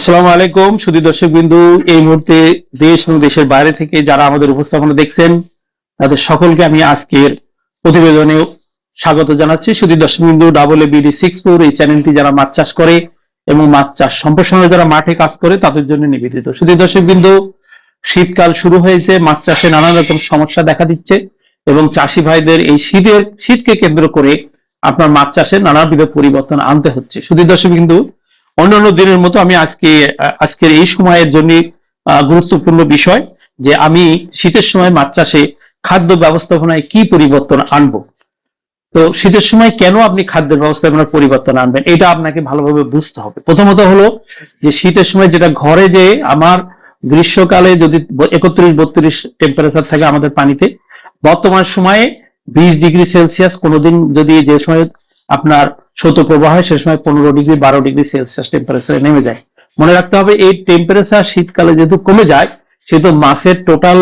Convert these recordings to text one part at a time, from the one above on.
আসসালামু আলাইকুম সুদী দর্শক বিন্দু। এই মুহূর্তে দেশ এবং দেশের বাইরে থেকে যারা আমাদের উপস্থাপনা দেখছেন, তাদের সকলকে আমি আজকের প্রতিবেদনে স্বাগত জানাচ্ছি। সুদী দর্শক বিন্দু ডাবল বিডি সিক্স ফোর এই চ্যানেলটি যারা মাছ চাষ করে এবং মাছ চাষ সম্প্রসারণে যারা মাঠে কাজ করে, তাদের জন্য নিবেদিত। সুদী দর্শক বিন্দু, শীতকাল শুরু হয়েছে, মাছ চাষে নানা রকম সমস্যা দেখা দিচ্ছে এবং চাষি ভাইদের এই শীতের, শীতকে কেন্দ্র করে আপনার মাছ চাষে নানাবিধ পরিবর্তন আনতে হচ্ছে। সুদী দর্শক বিন্দু অন্যান্য দিনের মতো আমি আজকে, আজকের এই সময়ের জন্য গুরুত্বপূর্ণ বিষয় যে আমি শীতের সময় মাছ চাষে খাদ্য ব্যবস্থাপনায় কি পরিবর্তন আনব? তো শীতের সময় কেন আপনি খাদ্য ব্যবস্থাপনার পরিবর্তন আনবেন? এটা আপনাকে ভালোভাবে বুঝতে হবে। প্রথমত হলো যে শীতের সময় যেটা ঘরে যে আমার গ্রীষ্মকালে যদি একত্রিশ, বত্রিশ টেম্পারেচার থাকে আমাদের পানিতে, বর্তমান সময়ে বিশ ডিগ্রি সেলসিয়াস কোনোদিন যদি যে সময় আপনার শৈত্য প্রবাহ সে সময় পনেরো ডিগ্রি, বারো ডিগ্রি সেলসিয়াস টেম্পারেচারে নেমে যায়। মনে রাখতে হবে, এই টেম্পারেচার শীতকালে যেহেতু কমে যায়, সেহেতু মাছের total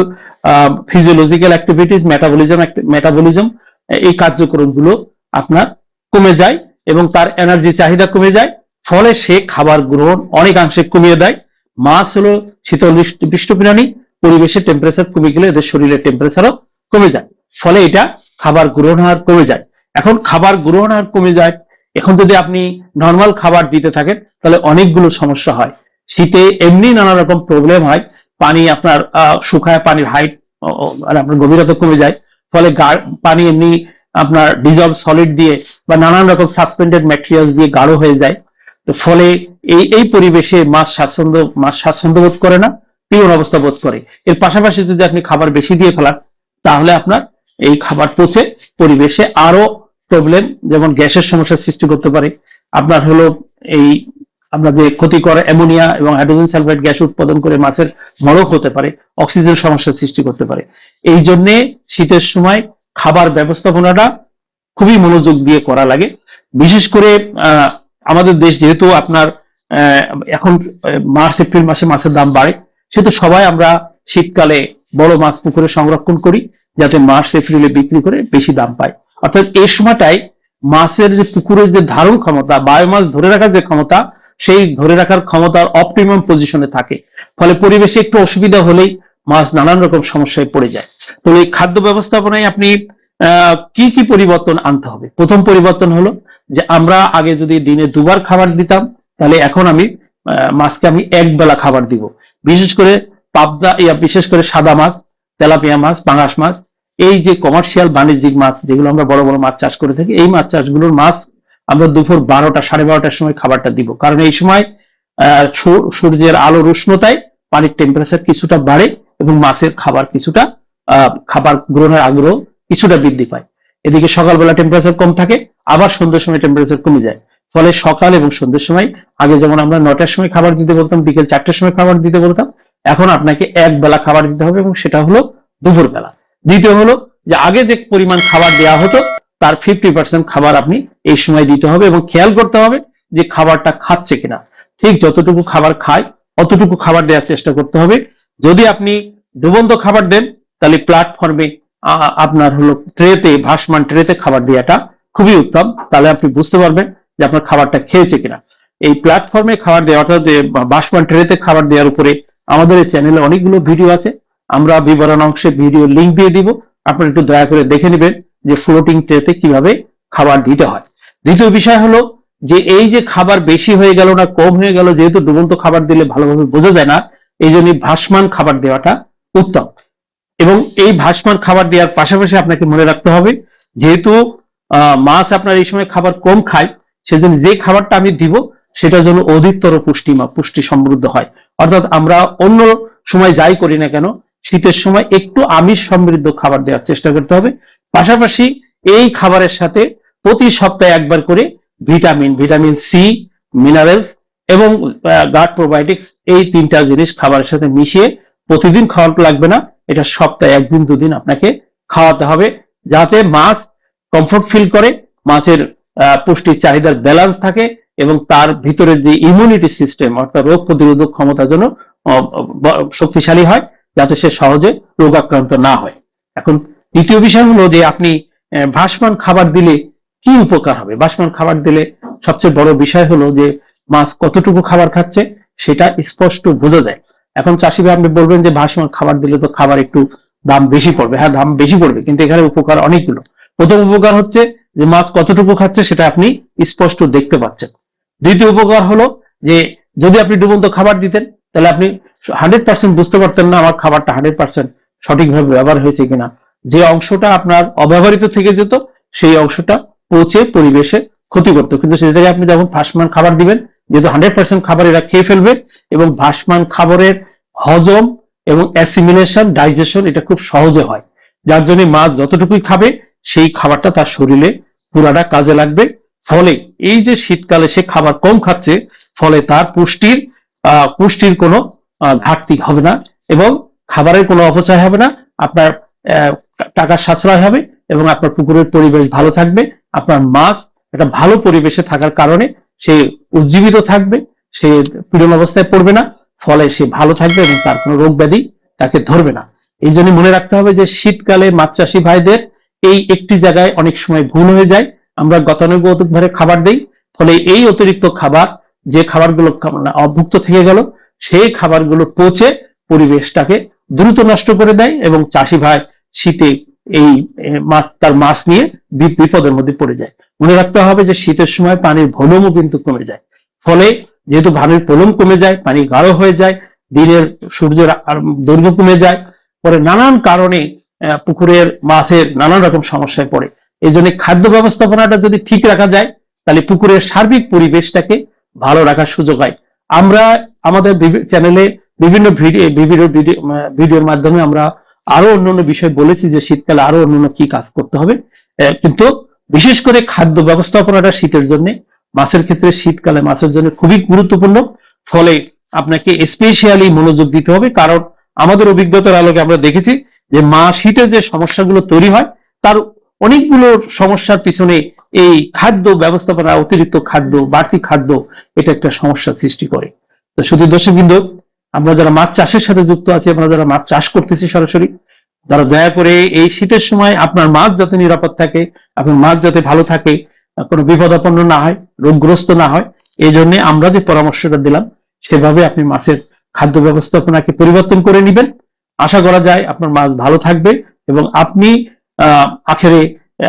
physiological activities metabolism metabolism এই কার্যক্রমগুলো আপনার কমে যায় এবং তার এনার্জি চাহিদা কমে যায়। ফলে সে খাবার গ্রহণ অনেকাংশে কমিয়ে দেয়। মাছ হলো শীতল পৃষ্ঠ প্রাণী পরিবেশের টেম্পারেচার কমে গেলে এদের শরীরের টেম্পারেচারও কমে যায়। ফলে এটা খাবার গ্রহণ হার কমে যায়। এখন খাবার গ্রহণ হার কমে যায় এখন যদি আপনি নর্মাল খাবার দিতে থাকেন, তাহলে অনেকগুলো সমস্যা হয়। শীতে এমনি নানা রকম প্রবলেম হয়। পানি আপনার শুকায়, পানির হাইট আপনার গভীরতা কমে যায়। ফলে পানি এমনি আপনার ডিজলভ সলিড দিয়ে বা নানান রকম সাসপেন্ডেড ম্যাটেরিয়াল দিয়ে গাঢ় হয়ে যায়। তো ফলে এই এই পরিবেশে মাছ স্বাচ্ছন্দ্য মাছ স্বাচ্ছন্দ্য বোধ করে না পিওর অবস্থা বোধ করে। এর পাশাপাশি যদি আপনি খাবার বেশি দিয়ে ফেলান, তাহলে আপনার এই খাবার পচে পরিবেশে আরও প্রবলেম যেমন গ্যাসের সমস্যার সৃষ্টি করতে পারে। আপনার হলো এই আপনাদের ক্ষতিকর অ্যামোনিয়া এবং হাইড্রোজেন সালফাইড গ্যাস উৎপাদন করে মাছের মরক হতে পারে, অক্সিজেন সমস্যার সৃষ্টি করতে পারে। এই জন্যে শীতের সময় খাবার ব্যবস্থাপনাটা খুবই মনোযোগ দিয়ে করা লাগে। বিশেষ করে আমাদের দেশ যেহেতু আপনার এখন মার্চ, এপ্রিল মাসে মাছের দাম বাড়ে, সেহেতু সবাই আমরা শীতকালে বড় মাছ পুকুরে সংরক্ষণ করি, যাতে মার্চ, এপ্রিলে বিক্রি করে বেশি দাম পায়। অর্থাৎ এই সময়টাই মাছের যে পুকুরের যে ধারণ ক্ষমতা বায়োমাস ধরে রাখার যে ক্ষমতা, সেই ধরে রাখার ক্ষমতার অপটিমাম পজিশনে থাকে। ফলে পরিবেশে একটু অসুবিধা হলেই মাছ নানান রকম সমস্যায় পড়ে যায়। তো এই খাদ্য ব্যবস্থাপনায় আপনি কি কি পরিবর্তন আনতে হবে? প্রথম পরিবর্তন হলো যে আমরা আগে যদি দিনে দুবার খাবার দিতাম, তাহলে এখন আমি মাছকে আমি এক বেলা খাবার দিব। বিশেষ করে পাবদা বিশেষ করে সাদা মাছ, তেলাপিয়া মাছ, পাঙাশ মাছ এই যে কমার্শিয়াল বাণিজ্যিক মাছ যেগুলো আমরা বড় বড় মাছ চাষ করে থাকি এই মাছ চাষগুলোর মাছ আমরা দুপুর বারোটা সাড়ে বারোটার সময় খাবারটা দিব। কারণ এই সময় আহ, সূর্যের আলোর উষ্ণতায় পানির টেম্পারেচার কিছুটা বাড়ে এবং মাছের খাবার কিছুটা খাবার গ্রহণের আগ্রহ কিছুটা বৃদ্ধি পায়। এদিকে সকালবেলা টেম্পারেচার কম থাকে আবার সন্ধ্যের সময় টেম্পারেচার কমে যায়। ফলে সকাল এবং সন্ধ্যের সময় আগে যেমন আমরা নটার সময় খাবার দিতে বলতাম বিকেল চারটার সময় খাবার দিতে বলতাম এখন আপনাকে এক বেলা খাবার দিতে হবে এবং সেটা হলো দুপুর বেলা দ্বিতীয় হলো যে আগে যে পরিমাণ খাবার দেওয়া হতো, তার ফিফটি পার্সেন্ট খাবার আপনি এই সময় দিতে হবে এবং খেয়াল করতে হবে যে খাবারটা খাচ্ছে কিনা। ঠিক যতটুকু খাবার খায়, অতটুকু খাবার দেওয়ার চেষ্টা করতে হবে। যদি আপনি ডুবন্ত খাবার দেন, তাহলে প্ল্যাটফর্মে আপনার হলো ট্রেতে ভাসমান ট্রেতে খাবার দেওয়াটা খুবই উত্তম। তাহলে আপনি বুঝতে পারবেন যে আপনার খাবারটা খেয়েছে কিনা। এই প্ল্যাটফর্মে খাবার দেওয়া অর্থাৎ ভাসমান ট্রেতে খাবার দেওয়ার উপরে আমাদের এই চ্যানেলে অনেকগুলো ভিডিও আছে। আমরা বিবরণ অংশে ভিডিও লিংক দিয়ে দিব। আপনারা একটু দয়া করে দেখে নেবেন যে ফ্লোটিং ট্রেতে কীভাবে খাবার দিতে হয়। দ্বিতীয় বিষয় হলো যে এই যে খাবার বেশি হয়ে গেল না কম হয়ে গেল, যেহেতু ডুবন্ত খাবার দিলে ভালোভাবে বোঝা যায় না, এই জন্য ভাসমান খাবার দেওয়াটা উত্তম। এবং এই ভাসমান খাবার দেওয়ার পাশাপাশি আপনাকে মনে রাখতে হবে, যেহেতু মাছ আপনার এই সময় খাবার কম খায়, সেজন্য যে খাবারটা আমি দিব, সেটা যেন অধিকতর পুষ্টি পুষ্টি সমৃদ্ধ হয়। অর্থাৎ আমরা অন্য সময় যাই করি না কেন শীতের সময় একটু আমিষ সমৃদ্ধ খাবার দেওয়ার চেষ্টা করতে হবে। পাশাপাশি এই খাবারের সাথে প্রতি সপ্তাহে একবার করে ভিটামিন ভিটামিন সি, মিনারেলস এবং গার্ড প্রোবায়োটিক্স এই তিনটা জিনিস খাবারের সাথে মিশিয়ে প্রতিদিন খাওয়াতে লাগবে না। এটা সপ্তাহে একদিন দুদিন আপনাকে খাওয়াতে হবে যাতে মাছ কমফোর্ট ফিল করে, মাছের পুষ্টির চাহিদার ব্যালান্স থাকে এবং তার ভিতরের যে ইমিউনিটি সিস্টেম অর্থাৎ রোগ প্রতিরোধক ক্ষমতার জন্য শক্তিশালী হয়। যাতে সে সহজে রোগাক্রান্ত না হয়। এখন দ্বিতীয় বিষয় হলো যে আপনি ভাসমান খাবার দিলে কি উপকার হবে? ভাসমান খাবার দিলে সবচেয়ে বড় বিষয় হলো যে মাছ কতটুকু খাবার খাচ্ছে সেটা স্পষ্ট বোঝা যায়। এখন চাষি ভাই আপনি বলবেন যে ভাসমান খাবার দিলে তো খাবার একটু দাম বেশি পড়বে। হ্যাঁ দাম বেশি পড়বে, কিন্তু এখানে উপকার অনেকগুলো। প্রথম উপকার হচ্ছে যে মাছ কতটুকু খাচ্ছে সেটা আপনি স্পষ্ট দেখতে পাচ্ছেন। দ্বিতীয় উপকার হলো যে যদি আপনি ডুবন্ত খাবার দিতেন তাহলে আপনি হান্ড্রেড পার্সেন্ট বুঝতে পারতেন না আমার খাবারটা হান্ড্রেড পার্সেন্ট সঠিকভাবে ব্যবহার হয়েছে কিনা। যে অংশটা আপনার অব্যবহৃত থেকে যেত, সেই অংশটা পচে পরিবেশে ক্ষতি করতো। কিন্তু সেই জায়গায় আপনি যখন ভাসমান খাবার দিবেন, যেহেতু হান্ড্রেড পার্সেন্ট খাবার এরা খেয়ে ফেলবে এবং ভাসমান খাবারের হজম এবং অ্যাসিমিলেশন ডাইজেশন এটা খুব সহজে হয়। যার জন্য মাছ যতটুকুই খাবে, সেই খাবারটা তার শরীরে পুরাটা কাজে লাগবে। ফলে এই যে শীতকালে সে খাবার কম খাচ্ছে, ফলে তার পুষ্টির পুষ্টির কোনো ঘাটতি হবে না এবং খাবারের কোনো অপচয় হবে না। আপনার টাকার সাশ্রয় হবে এবং আপনার পুকুরের পরিবেশ ভালো থাকবে। আপনার মাছ একটা ভালো পরিবেশে থাকার কারণে সে উজ্জীবিত থাকবে, সে পীড়ন অবস্থায় পড়বে না, ফলে সে ভালো থাকবে এবং তার কোনো রোগ ব্যাধি তাকে ধরবে না। এই জন্য মনে রাখতে হবে যে শীতকালে মাছ চাষি ভাইদের এই একটি জায়গায় অনেক সময় ভুল হয়ে যায়। আমরা গতানুগতিক ভাবে খাবার দেই, ফলে এই অতিরিক্ত খাবার যে খাবারগুলো অভুক্ত থেকে গেল, সেই খাবারগুলো পচে পরিবেশটাকে দ্রুত নষ্ট করে দেয় এবং চাষি ভাই শীতে এই তার মাছ নিয়ে বিপদের মধ্যে পড়ে যায়। মনে রাখতে হবে যে শীতের সময় পানির ভলমও কিন্তু কমে যায়। ফলে যেহেতু পানির প্রলম কমে যায়, পানি গাঢ় হয়ে যায়, দিনের সূর্যের দৈর্ঘ্য কমে যায়, পরে নানান কারণে পুকুরের মাছের নানান রকম সমস্যায় পড়ে। এই জন্য খাদ্য ব্যবস্থাপনাটা যদি ঠিক রাখা যায়, তাহলে পুকুরের সার্বিক পরিবেশটাকে ভালো রাখার সুযোগ হয়। আমরা আমাদের চ্যানেলে বিভিন্ন ভিডিওর মাধ্যমে আমরা আরও অন্যান্য বিষয় বলেছি যে শীতকালে আরও অন্যান্য কি কাজ করতে হবে। কিন্তু বিশেষ করে খাদ্য ব্যবস্থাপনাটা শীতের জন্য, মাছের ক্ষেত্রে শীতকালে মাছের জন্য খুবই গুরুত্বপূর্ণ। ফলে আপনাকে স্পেশালি মনোযোগ দিতে হবে। কারণ আমাদের অভিজ্ঞতার আলোকে আমরা দেখেছি যে মা শীতে যে সমস্যাগুলো তৈরি হয়, তার অনেকগুলো সমস্যার পিছনে এই খাদ্য ব্যবস্থাপনা অতিরিক্ত খাদ্য, বাড়তি খাদ্য, এটা একটা সমস্যা সৃষ্টি করে। তো শুধু দর্শক বিন্দু আমরা যারা মাছ চাষের সাথে যুক্ত আছি, আমরা যারা মাছ চাষ করতেছি সরাসরি, তারা দয়া করে এই শীতের সময় আপনার মাছ যাতে নিরাপদ থাকে, আপনার মাছ যাতে ভালো থাকে কোনো বিপদাপন্ন না হয়, রোগগ্রস্ত না হয়, এই জন্য আমরা যে পরামর্শটা দিলাম, সেভাবে আপনি মাছের খাদ্য ব্যবস্থাপনাকে পরিবর্তন করে নেবেন। আশা করা যায় আপনার মাছ ভালো থাকবে এবং আপনি আখেরে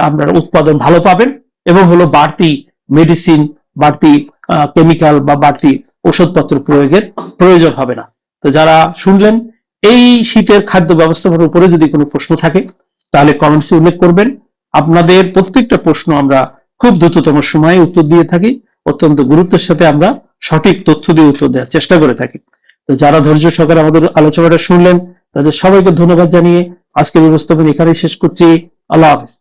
আপনার উৎপাদন ভালো পাবেন এবং হলো বাড়তি মেডিসিন বাড়তি কেমিক্যাল বা বাড়তি ওষুধপত্র প্রয়োগের প্রয়োজন হবে না। তো যারা শুনলেন, এই শীতের খাদ্য ব্যবস্থাপনার উপরে যদি কোনো প্রশ্ন থাকে, তাহলে কমেন্টসে উল্লেখ করবেন। আপনাদের প্রত্যেকটা প্রশ্ন আমরা খুব দ্রুততম সময়ে উত্তর দিয়ে থাকি। অত্যন্ত গুরুত্বের সাথে আমরা সঠিক তথ্য দিয়ে উত্তর দেওয়ার চেষ্টা করে থাকি। তো যারা ধৈর্য সহকারে আমাদের আলোচনাটা শুনলেন, তাদের সবাইকে ধন্যবাদ জানিয়ে আজকের ব্যবস্থাপনা এখানেই শেষ করছি। আল্লাহ হাফিজ।